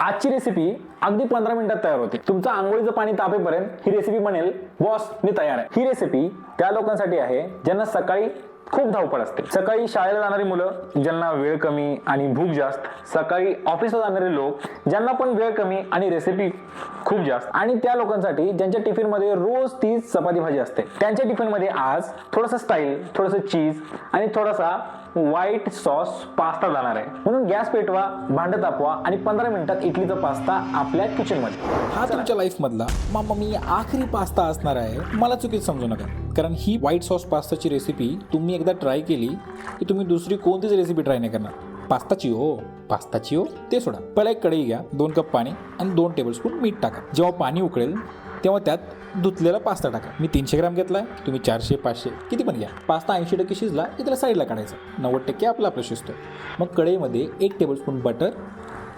आजची रेसिपी अगदी पंधरा मिनिटात तयार होते. तुमचं आंघोळीचं पाणी तापेपर्यंत ही रेसिपी बनेल. बॉस मी तयार आहे. ही रेसिपी त्या लोकांसाठी आहे ज्यांना सकाळी खूप धावपळ असते. सकाळी शाळेला जाणारी मुलं ज्यांना वेळ कमी आणि भूक जास्त सकाळी ऑफिसला जाणारे लोक ज्यांना पण वेळ कमी आणि रेसिपी खूप जास्त. आणि त्या लोकांसाठी ज्यांच्या टिफिनमध्ये रोज तीच चपाती भाजी असते. त्यांच्या टिफिनमध्ये आज थोडंसं स्टाईल थोडंसं चीज आणि थोडासा व्हाईट सॉस पास्ता जाणार आहे. म्हणून गॅस पेटवा भांड तापवा आणि पंधरा मिनिटात इडलीचा पास्ता आपल्या किचनमध्ये हा तुमच्या लाईफमधला मामा मी आखरी पास्ता असणार आहे. मला चुकीत समजू नका. कारण ही व्हाईट सॉस पास्ताची रेसिपी तुम्ही एकदा ट्राय केली की तुम्ही दुसरी कोणतीच रेसिपी ट्राय नाही करणार. पास्ताची हो. पास्ताची हो ते सोडा. पहिला एक कढई घ्या दोन कप पाणी आणि दोन टेबलस्पून मीठ टाका. जेव्हा पाणी उकळेल तेव्हा त्यात धुतलेला पास्ता टाका. मी तीनशे ग्राम घेतलाय तुम्ही चारशे पाचशे किती पण घ्या. पास्ता ऐंशी टक्के शिजला की त्याला साईडला काढायचा. नव्वद टक्के आपला आपलं शिजतो मग कढईमध्ये एक टेबलस्पून बटर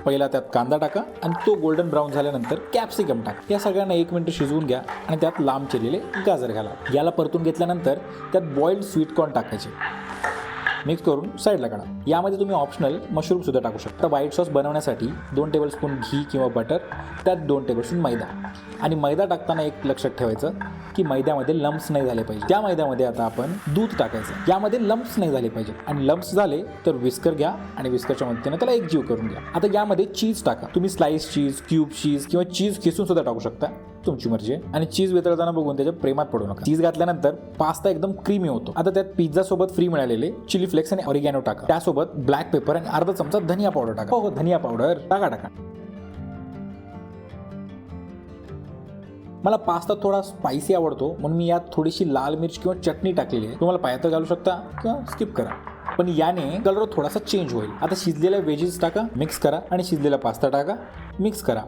पहिला त्यात कांदा टाका आणि तो गोल्डन ब्राऊन झाल्यानंतर कॅप्सिकम टाका. या सगळ्यांना एक मिनिट शिजवून घ्या आणि त्यात लांब चिरलेले गाजर घाला. याला परतून घेतल्यानंतर त्यात बॉइल्ड स्वीट कॉर्न टाकायचे. मिक्स करून साईडला काढा. यामध्ये तुम्ही ऑप्शनल मशरूमसुद्धा टाकू शकता. व्हाईट सॉस बनवण्यासाठी दोन टेबलस्पून घी किंवा बटर त्यात दोन टेबलस्पून मैदा. आणि मैदा टाकताना एक लक्षात ठेवायचं की मैद्यामध्ये लम्प्स नाही झाले पाहिजे. त्या मैद्यामध्ये आता आपण दूध टाकायचं. यामध्ये लम्प्स नाही झाले पाहिजे. आणि लम्प्स झाले तर विस्कर घ्या आणि विस्करच्या मदतीने त्याला एक जीव करून घ्या. आता यामध्ये चीज टाका. तुम्ही स्लाइस चीज क्यूब चीज किंवा चीज खिसून सुद्धा टाकू शकता. तुमची मर्जी. आहे आणि चीज वितळताना बघून त्याच्या प्रेमात पडू नका. चीज घातल्यानंतर पास्ता एकदम क्रीमी होतो. आता त्यात पिझ्झा सोबत फ्री मिळालेले चिली फ्लेक्स आणि ऑरिगॅनो टाका. त्यासोबत ब्लॅक पेपर आणि अर्धा चमचा धनिया पावडर टाका. हो, हो धनिया पावडर टाका टाका. मला पास्ता थोडा स्पायसी आवडतो म्हणून मी यात थोडीशी लाल मिर्च किंवा चटणी टाकलेली आहे. तुम्हाला पाहिजे तर घालू शकता किंवा स्किप करा. पण याने कलर थोडासा चेंज होईल. आता शिजलेल्या वेजेस टाका मिक्स करा आणि शिजलेला पास्ता टाका मिक्स करा.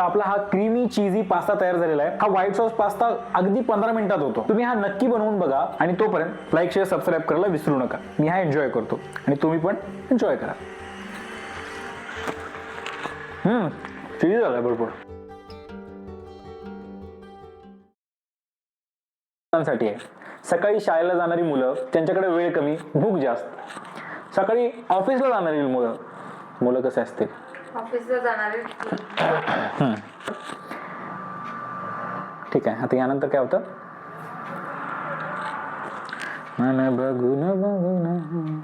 तर आपला हा क्रीमी चीजी पास्ता तयार झालेला आहे. हा व्हाईट सॉस पास्ता अगदी पंधरा मिनिटात होतो. तुम्ही हा नक्की बनवून बघा आणि तोपर्यंत लाईक शेअर सबस्क्राईब करायला विसरू नका. मी हा एन्जॉय करतो. आणि तुम्ही पण एन्जॉय करा. हम्म चीज झालाय भरपूर. साठी आहे. सकाळी शाळेला जाणारी मुलं त्यांच्याकडे वेळ कमी भूक जास्त. सकाळी ऑफिसला जाणारी मुलं मुलं कसे असतील? ऑफिसला जाणारे ठीक आहे. आता यानंतर काय होतं? मन बघून बघून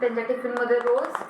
त्यांच्या टिफिनमध्ये रोज